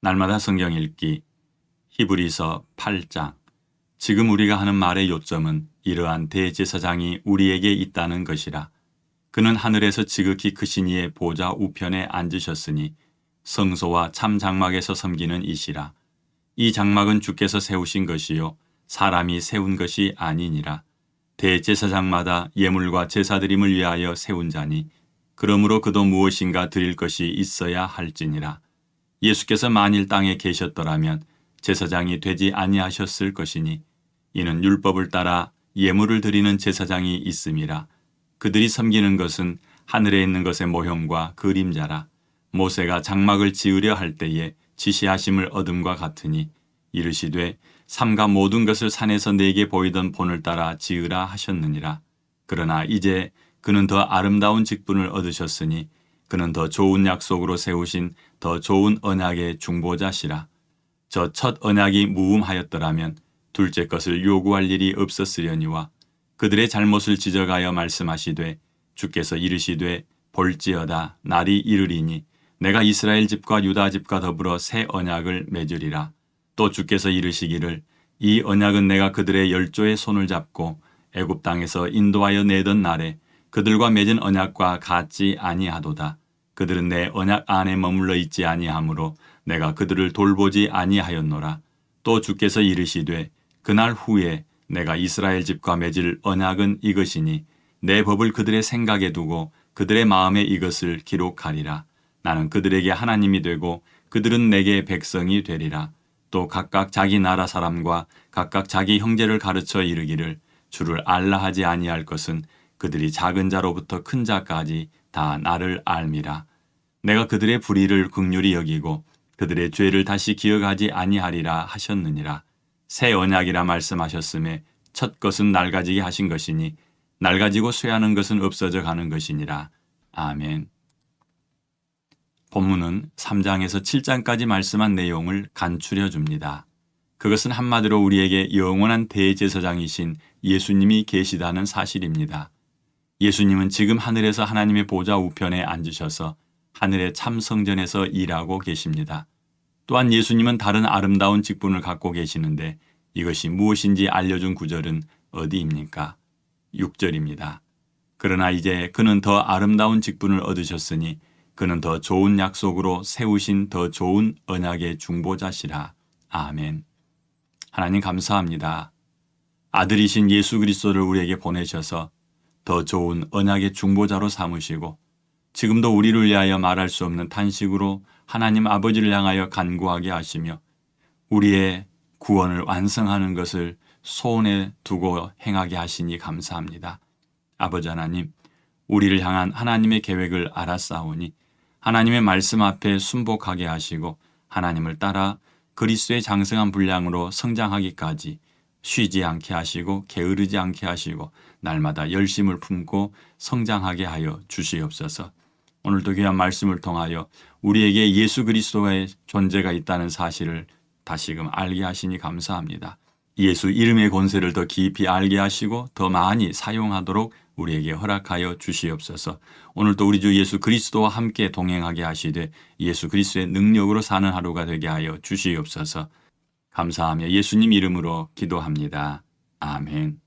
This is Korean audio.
날마다 성경 읽기 히브리서 8장 지금 우리가 하는 말의 요점은 이러한 대제사장이 우리에게 있다는 것이라. 그는 하늘에서 지극히 크신 이의 보좌 우편에 앉으셨으니 성소와 참 장막에서 섬기는 이시라. 이 장막은 주께서 세우신 것이요 사람이 세운 것이 아니니라. 대제사장마다 예물과 제사드림을 위하여 세운 자니 그러므로 그도 무엇인가 드릴 것이 있어야 할지니라. 예수께서 만일 땅에 계셨더라면 제사장이 되지 아니하셨을 것이니 이는 율법을 따라 예물을 드리는 제사장이 있음이라. 그들이 섬기는 것은 하늘에 있는 것의 모형과 그림자라. 모세가 장막을 지으려 할 때에 지시하심을 얻음과 같으니 이르시되 삼가 모든 것을 산에서 내게 보이던 본을 따라 지으라 하셨느니라. 그러나 이제 그는 더 아름다운 직분을 얻으셨으니 그는 더 좋은 약속으로 세우신 더 좋은 언약의 중보자시라. 저 첫 언약이 무음하였더라면 둘째 것을 요구할 일이 없었으려니와 그들의 잘못을 지적하여 말씀하시되 주께서 이르시되 볼지어다 날이 이르리니 내가 이스라엘 집과 유다 집과 더불어 새 언약을 맺으리라. 또 주께서 이르시기를 이 언약은 내가 그들의 열조의 손을 잡고 애굽 땅에서 인도하여 내던 날에 그들과 맺은 언약과 같지 아니하도다. 그들은 내 언약 안에 머물러 있지 아니하므로 내가 그들을 돌보지 아니하였노라. 또 주께서 이르시되 그날 후에 내가 이스라엘 집과 맺을 언약은 이것이니 내 법을 그들의 생각에 두고 그들의 마음에 이것을 기록하리라. 나는 그들에게 하나님이 되고 그들은 내게 백성이 되리라. 또 각각 자기 나라 사람과 각각 자기 형제를 가르쳐 이르기를 주를 알라 하지 아니할 것은 그들이 작은 자로부터 큰 자까지 다 나를 알미라. 내가 그들의 불의를 극률히 여기고 그들의 죄를 다시 기억하지 아니하리라 하셨느니라. 새 언약이라 말씀하셨음에 첫 것은 낡아지게 하신 것이니 낡아지고 쇠하는 것은 없어져 가는 것이니라. 아멘. 본문은 3장에서 7장까지 말씀한 내용을 간추려 줍니다. 그것은 한마디로 우리에게 영원한 대제사장이신 예수님이 계시다는 사실입니다. 예수님은 지금 하늘에서 하나님의 보좌 우편에 앉으셔서 하늘의 참성전에서 일하고 계십니다. 또한 예수님은 다른 아름다운 직분을 갖고 계시는데 이것이 무엇인지 알려준 구절은 어디입니까? 6절입니다. 그러나 이제 그는 더 아름다운 직분을 얻으셨으니 그는 더 좋은 약속으로 세우신 더 좋은 언약의 중보자시라. 아멘. 하나님 감사합니다. 아들이신 예수 그리스도를 우리에게 보내셔서 더 좋은 언약의 중보자로 삼으시고 지금도 우리를 위하여 말할 수 없는 탄식으로 하나님 아버지를 향하여 간구하게 하시며 우리의 구원을 완성하는 것을 소원에 두고 행하게 하시니 감사합니다. 아버지 하나님, 우리를 향한 하나님의 계획을 알았사오니 하나님의 말씀 앞에 순복하게 하시고 하나님을 따라 그리스도의 장성한 분량으로 성장하기까지 쉬지 않게 하시고 게으르지 않게 하시고 날마다 열심을 품고 성장하게 하여 주시옵소서. 오늘도 귀한 말씀을 통하여 우리에게 예수 그리스도의 존재가 있다는 사실을 다시금 알게 하시니 감사합니다. 예수 이름의 권세를 더 깊이 알게 하시고 더 많이 사용하도록 우리에게 허락하여 주시옵소서. 오늘도 우리 주 예수 그리스도와 함께 동행하게 하시되 예수 그리스도의 능력으로 사는 하루가 되게 하여 주시옵소서. 감사하며 예수님 이름으로 기도합니다. 아멘.